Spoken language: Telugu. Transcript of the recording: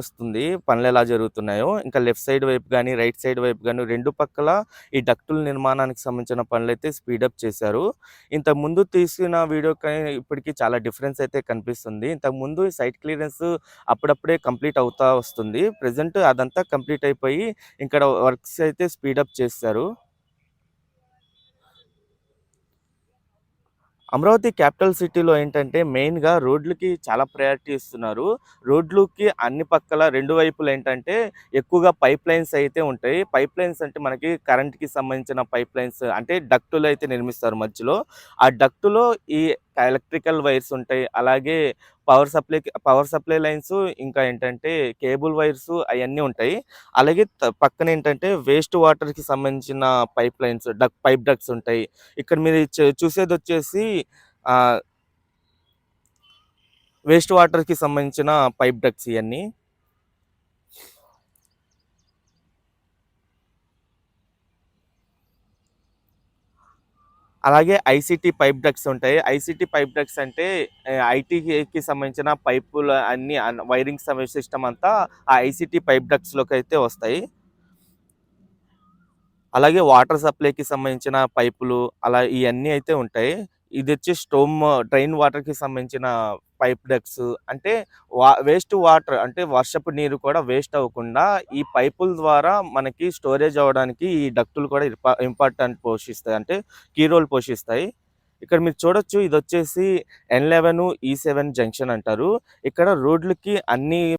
వస్తుంది. పనులు ఎలా జరుగుతున్నాయో ఇంకా లెఫ్ట్ సైడ్ వైపు కానీ రైట్ సైడ్ వైపు కానీ రెండు పక్కల ఈ డక్టుల నిర్మాణానికి సంబంధించిన పనులు అయితే స్పీడప్ చేశారు. ఇంతకు ముందు తీసిన వీడియో కానీ ఇప్పటికీ చాలా డిఫరెన్స్ అయితే కనిపిస్తుంది. ఇంతకు ముందు సైట్ క్లియరెన్స్ అప్పుడప్పుడే కంప్లీట్ అవుతా వస్తుంది. ప్రజెంట్ అదంతా కంప్లీట్ అయిపోయి ఇక్కడ వర్క్స్ అయితే స్పీడప్ చేశారు. అమరావతి క్యాపిటల్ సిటీలో ఏంటంటే మెయిన్‌గా రోడ్లకి చాలా ప్రయారిటీ ఇస్తున్నారు. రోడ్లుకి అన్ని పక్కల రెండు వైపులా ఏంటంటే ఎక్కువగా పైప్ లైన్స్ అయితే ఉంటాయి. పైప్ లైన్స్ అంటే మనకి కరెంట్‌కి సంబంధించిన పైప్ లైన్స్ అంటే డక్టులు అయితే నిర్మిస్తారు మధ్యలో. ఆ డక్టులో ఈ ఎలక్ట్రికల్ వైర్స్ ఉంటాయి. అలాగే power supply power supply lines ఇంకా ఏంటంటే కేబుల్ వైర్స్ అవన్నీ ఉంటాయి. అలాగే పక్కన ఏంటంటే వేస్ట్ వాటర్‌కి సంబంధించిన pipe lines duct pipe ducts ఉంటాయి. ఇక్కడ మీరు చూసేది వచ్చేసి వేస్ట్ వాటర్‌కి సంబంధించిన పైప్ డక్స్ ఇవన్నీ అలాగే ఐసీటీ పైప్ డక్స్ ఉంటాయి. ఐసీటీ పైప్ డక్స్ అంటే ఐటీకి సంబంధించిన పైపులు అన్ని అన్ వైరింగ్ సిస్టమ్ అంతా ఆ ఐసీటీ పైప్ డక్ట్స్‌లోకైతే వస్తాయి. అలాగే వాటర్ సప్లైకి సంబంధించిన పైపులు అలా ఇవన్నీ అయితే ఉంటాయి. ఇది వచ్చి స్టోమ్ డ్రైన్ వాటర్‌కి సంబంధించిన పైప్ డక్స్ అంటే వా వేస్ట్ వాటర్ అంటే వర్షపు నీరు కూడా వేస్ట్ అవ్వకుండా ఈ పైపుల ద్వారా మనకి స్టోరేజ్ అవ్వడానికి ఈ డక్టులు కూడా ఇంపార్టెంట్ పోషిస్తాయి. అంటే కీ రోల్ పోషిస్తాయి. ఇక్కడ మీరు చూడొచ్చు ఇది వచ్చేసి N eleven, E seven junction అంటారు. ఇక్కడ రోడ్లకి అన్ని